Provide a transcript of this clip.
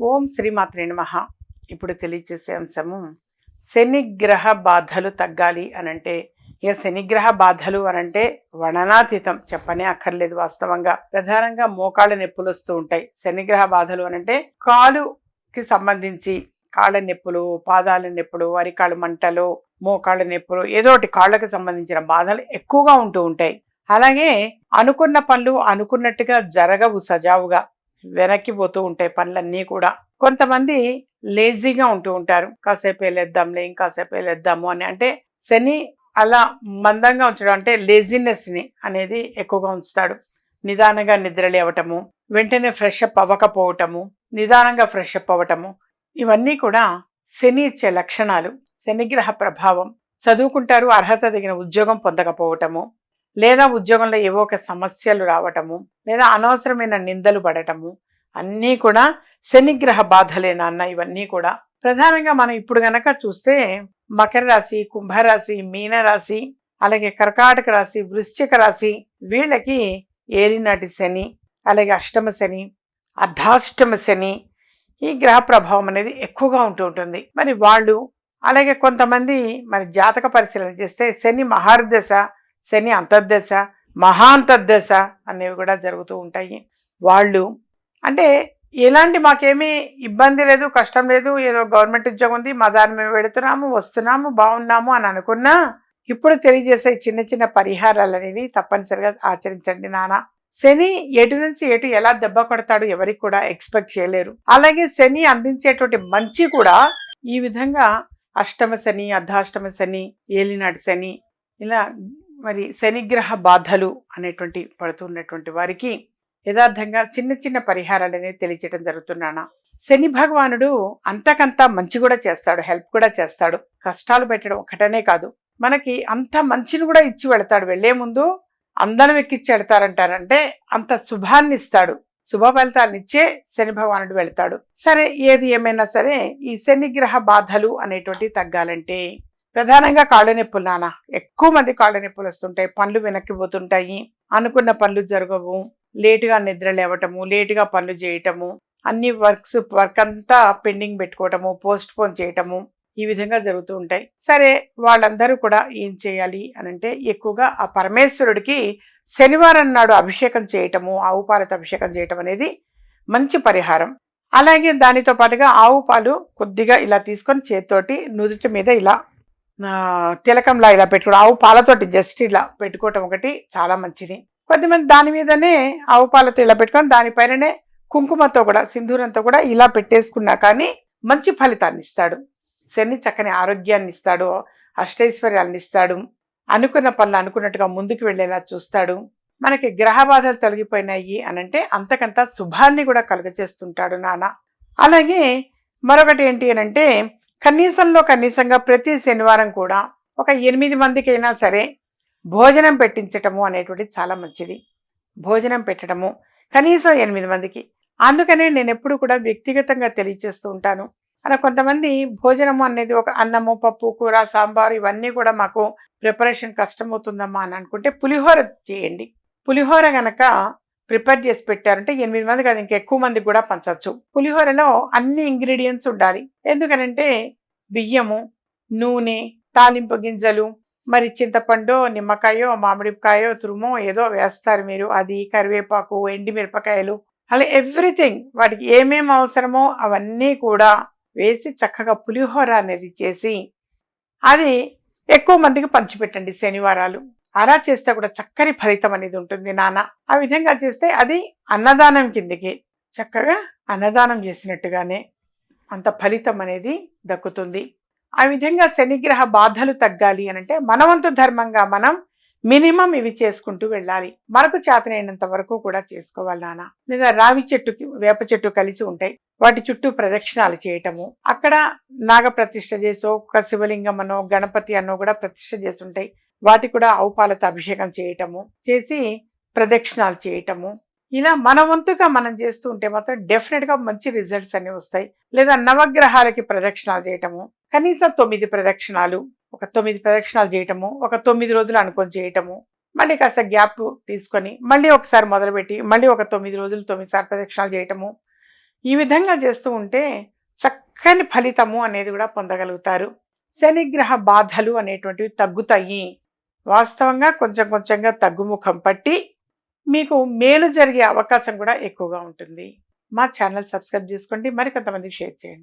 ఓం శ్రీమాత్రి నమ. ఇప్పుడు తెలియజేసే అంశము శనిగ్రహ బాధలు తగ్గాలి అనంటే ఇక శనిగ్రహ బాధలు అనంటే వర్ణనాతీతం చెప్పనే అక్కర్లేదు వాస్తవంగా. ప్రధానంగా మోకాళ్ళ నొప్పులు వస్తూ ఉంటాయి. శనిగ్రహ బాధలు అనంటే కాలుకి సంబంధించి కాళ్ళ నొప్పులు పాదాల నొప్పులు అరికాళ్ళు మంటలు మోకాళ్ళ నొప్పులు ఏదో ఒకటి సంబంధించిన బాధలు ఎక్కువగా ఉంటూ ఉంటాయి. అలాగే అనుకున్న పనులు అనుకున్నట్టుగా జరగవు సజావుగా. వెనక్కి పోతూ ఉంటాయి పనులన్నీ కూడా. కొంతమంది లేజీగా ఉంటూ ఉంటారు. కాసేపు వెళ్ళేద్దాంలే ఇంకాసేపు వెళ్ళేద్దాము అని. అంటే శని అలా మందంగా ఉంచడం అంటే లేజినెస్ని అనేది ఎక్కువగా ఉంచుతాడు. నిదానంగా నిద్ర లేవటము వెంటనే ఫ్రెష్ అప్ అవ్వకపోవటము నిదానంగా ఫ్రెష్ అప్ అవ్వటము ఇవన్నీ కూడా శని ఇచ్చే లక్షణాలు. శనిగ్రహ ప్రభావం. చదువుకుంటారు అర్హత తగిన ఉద్యోగం పొందకపోవటము లేదా ఉద్యోగంలో ఏవో ఒక సమస్యలు రావటము లేదా అనవసరమైన నిందలు పడటము అన్నీ కూడా శనిగ్రహ బాధలే నాన్న. ఇవన్నీ కూడా ప్రధానంగా మనం ఇప్పుడు గనక చూస్తే మకర రాశి కుంభరాశి మీనరాశి అలాగే కర్కాటక రాశి వృశ్చిక రాశి వీళ్ళకి ఏలినాటి శని అలాగే అష్టమ శని అర్ధాష్టమ శని ఈ గ్రహ ప్రభావం అనేది ఎక్కువగా ఉంటూ ఉంటుంది. మరి వాళ్ళు అలాగే కొంతమంది మరి జాతక పరిశీలన చేస్తే శని మహార్దశ శని అంతర్దశ మహాంతర్దశ అనేవి కూడా జరుగుతూ ఉంటాయి. వాళ్ళు అంటే ఎలాంటి మాకేమీ ఇబ్బంది లేదు కష్టం లేదు ఏదో గవర్నమెంట్ ఉద్యోగం ఉంది మా దాన్ని మేము వెళుతున్నాము వస్తున్నాము బాగున్నాము అని అనుకున్నా ఇప్పుడు తెలియజేసే చిన్న చిన్న పరిహారాలు అనేవి తప్పనిసరిగా ఆచరించండి నాన్న శని ఎటు నుంచి ఎటు ఎలా దెబ్బ కొడతాడు ఎవరికి కూడా ఎక్స్పెక్ట్ చేయలేరు. అలాగే శని అందించేటువంటి మంచి కూడా ఈ విధంగా అష్టమ శని అర్ధాష్టమ శని ఏలినాటి శని ఇలా మరి శనిగ్రహ బాధలు అనేటువంటి పడుతున్నటువంటి వారికి యథార్థంగా చిన్న చిన్న పరిహారాలు అనేది తెలియచేయడం జరుగుతున్నానా శని భగవానుడు అంతకంతా మంచి కూడా చేస్తాడు హెల్ప్ కూడా చేస్తాడు. కష్టాలు పెట్టడం ఒకటనే కాదు. మనకి అంత మంచిని కూడా ఇచ్చి వెళతాడు. వెళ్ళే ముందు అందరం ఎక్కిచ్చి వెళతారంటారంటే అంత శుభాన్ని ఇస్తాడు. శుభ ఫలితాలను ఇచ్చే శని భగవానుడు వెళ్తాడు. సరే ఏది ఏమైనా సరే ఈ శనిగ్రహ బాధలు అనేటువంటి తగ్గాలంటే ప్రధానంగా కాళ్ళ నొప్పులు నాన్న. ఎక్కువ మంది కాళ్ళ నొప్పులు వస్తుంటాయి. పనులు వెనక్కి పోతుంటాయి. అనుకున్న పనులు జరగవు. లేటుగా నిద్ర లేవటము లేటుగా పనులు చేయటము అన్ని వర్క్స్ వర్క్ అంతా పెండింగ్ పెట్టుకోవటము పోస్ట్ పోన్ చేయటము ఈ విధంగా జరుగుతూ ఉంటాయి. సరే వాళ్ళందరూ కూడా ఏం చేయాలి అని అంటే ఎక్కువగా ఆ పరమేశ్వరుడికి శనివారం నాడు అభిషేకం చేయటము ఆవు పాలతో అభిషేకం చేయటం అనేది మంచి పరిహారం. అలాగే దానితో పాటుగా ఆవు పాలు కొద్దిగా ఇలా తీసుకొని చేతితోటి నుదుటి మీద ఇలా తిలకంలా ఇలా పెట్టుకోవడం ఆవు పాలతోటి జస్ట్ ఇలా పెట్టుకోవటం ఒకటి చాలా మంచిది. కొద్దిమంది దాని మీదనే ఆవు పాలతో ఇలా పెట్టుకొని దానిపైననే కుంకుమతో కూడా సింధూరంతో కూడా ఇలా పెట్టేసుకున్నా కానీ మంచి ఫలితాన్ని ఇస్తాడు. శని చక్కని ఆరోగ్యాన్ని ఇస్తాడు అష్టైశ్వర్యాన్ని ఇస్తాడు అనుకున్న పనులు అనుకున్నట్టుగా ముందుకు వెళ్ళేలా చూస్తాడు. మనకి గ్రహ బాధలు తొలగిపోయినాయి అనంటే అంతకంత శుభాన్ని కూడా కలుగజేస్తుంటాడు నాన్న అలాగే మరొకటి ఏంటి అనంటే కనీసంలో కనీసంగా ప్రతి శనివారం కూడా ఒక ఎనిమిది మందికైనా సరే భోజనం పెట్టించటము అనేటువంటిది చాలా మంచిది. భోజనం పెట్టడము కనీసం ఎనిమిది మందికి. అందుకనే నేను ఎప్పుడు కూడా వ్యక్తిగతంగా తెలియచేస్తూ ఉంటాను. అలా కొంతమంది భోజనము అనేది ఒక అన్నము పప్పు కూర సాంబారు ఇవన్నీ కూడా మాకు ప్రిపరేషన్ కష్టమవుతుందమ్మా అని అనుకుంటే పులిహోర చేయండి. పులిహోర గనక ప్రిపేర్ చేసి పెట్టారంటే ఎనిమిది మంది కాదు ఇంకా ఎక్కువ మందికి కూడా పంచవచ్చు. పులిహోరలో అన్ని ఇంగ్రీడియంట్స్ ఉండాలి. ఎందుకనంటే బియ్యము నూనె తాలింపు గింజలు మరి చింతపండు నిమ్మకాయో మామిడికాయో తురుమో ఏదో వేస్తారు మీరు. అది కరివేపాకు ఎండిమిరపకాయలు అలా ఎవ్రీథింగ్ వాటికి ఏమేమి అవసరమో అవన్నీ కూడా వేసి చక్కగా పులిహోర అనేది చేసి అది ఎక్కువ మందికి పంచిపెట్టండి శనివారాలు. అలా చేస్తే కూడా చక్కని ఫలితం అనేది ఉంటుంది నాన్న. ఆ విధంగా చేస్తే అది అన్నదానం కిందికి చక్కగా అన్నదానం చేసినట్టుగానే అంత ఫలితం అనేది దక్కుతుంది. ఆ విధంగా శనిగ్రహ బాధలు తగ్గాలి అని అంటే మనవంతు ధర్మంగా మనం మినిమం ఇవి చేసుకుంటూ వెళ్ళాలి. మనకు చేతనైనంత వరకు కూడా చేసుకోవాలి నాన్న. లేదా రావి చెట్టుకి వేప చెట్టు కలిసి ఉంటాయి. వాటి చుట్టూ ప్రదక్షిణాలు చేయటము. అక్కడ నాగ ప్రతిష్ట చేసో ఒక శివలింగం అనో గణపతి అనో కూడా ప్రతిష్ట చేసి ఉంటాయి. వాటి కూడా ఆవు పాలతో అభిషేకం చేయటము చేసి ప్రదక్షిణాలు చేయటము. ఇలా మన వంతుగా మనం చేస్తూ ఉంటే మాత్రం డెఫినెట్గా మంచి రిజల్ట్స్ అన్ని వస్తాయి. లేదా నవగ్రహాలకి ప్రదక్షిణాలు చేయటము కనీసం తొమ్మిది ప్రదక్షిణాలు ఒక తొమ్మిది ప్రదక్షిణాలు చేయటము ఒక తొమ్మిది రోజులు అనుకొని చేయటము. మళ్ళీ కాస్త గ్యాప్ తీసుకొని మళ్ళీ ఒకసారి మొదలుపెట్టి మళ్ళీ ఒక తొమ్మిది రోజులు తొమ్మిది ప్రదక్షిణాలు చేయటము. ఈ విధంగా చేస్తూ ఉంటే చక్కని ఫలితము అనేది కూడా పొందగలుగుతారు. శనిగ్రహ బాధలు అనేటువంటివి తగ్గుతాయి. వాస్తవంగా కొంచెం కొంచెంగా తగ్గుముఖం పట్టి మీకు మేలు జరిగే అవకాశం కూడా ఎక్కువగా ఉంటుంది. మా ఛానల్ సబ్స్క్రైబ్ చేసుకోండి. మరికొంతమందికి షేర్ చేయండి.